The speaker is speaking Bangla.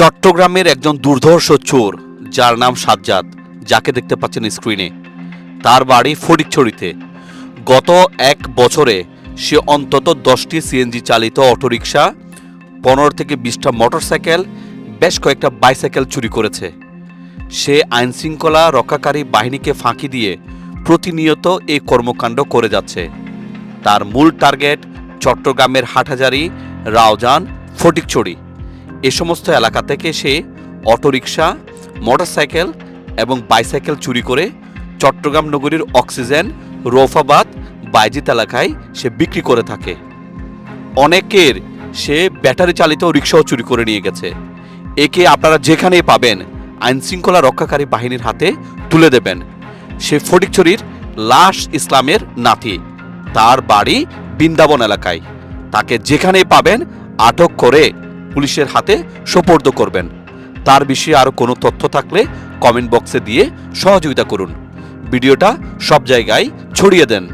চট্টগ্রামের একজন দুর্ধর্ষ চোর, যার নাম সাজ্জাদ, যাকে দেখতে পাচ্ছেন স্ক্রিনে তার বাড়ি ফটিকছড়িতে গত এক বছরে সে অন্তত দশটি সিএনজি চালিত অটোরিকশা, পনেরো থেকে বিশটা মোটরসাইকেল, বেশ কয়েকটা বাইসাইকেল চুরি করেছে। সে আইনশৃঙ্খলা রক্ষাকারী বাহিনীকে ফাঁকি দিয়ে প্রতিনিয়ত এই কর্মকাণ্ড করে যাচ্ছে। তার মূল টার্গেট চট্টগ্রামের হাটহাজারি রাওজান ফটিকছড়ি। এ সমস্ত এলাকা থেকে সে অটোরিকশা, মোটরসাইকেল এবং বাইসাইকেল চুরি করে চট্টগ্রাম নগরীর অক্সিজেন, রৌফাবাদ, বাইজিত এলাকায় সে বিক্রি করে থাকে। অনেকের সে ব্যাটারি চালিত রিক্সাও চুরি করে নিয়ে গেছে। একে আপনারা যেখানেই পাবেন আইনশৃঙ্খলা রক্ষাকারী বাহিনীর হাতে তুলে দেবেন। সে ফটিকছড়ির লাশ ইসলামের নাতি। তার বাড়ি বৃন্দাবন এলাকায়। তাকে যেখানেই পাবেন আটক করে পুলিশের হাতে সোপর্দ করবেন। তার বিষয়ে আরও কোনো তথ্য থাকলে কমেন্ট বক্সে দিয়ে সহযোগিতা করুন। ভিডিওটা সব জায়গায় ছড়িয়ে দেন।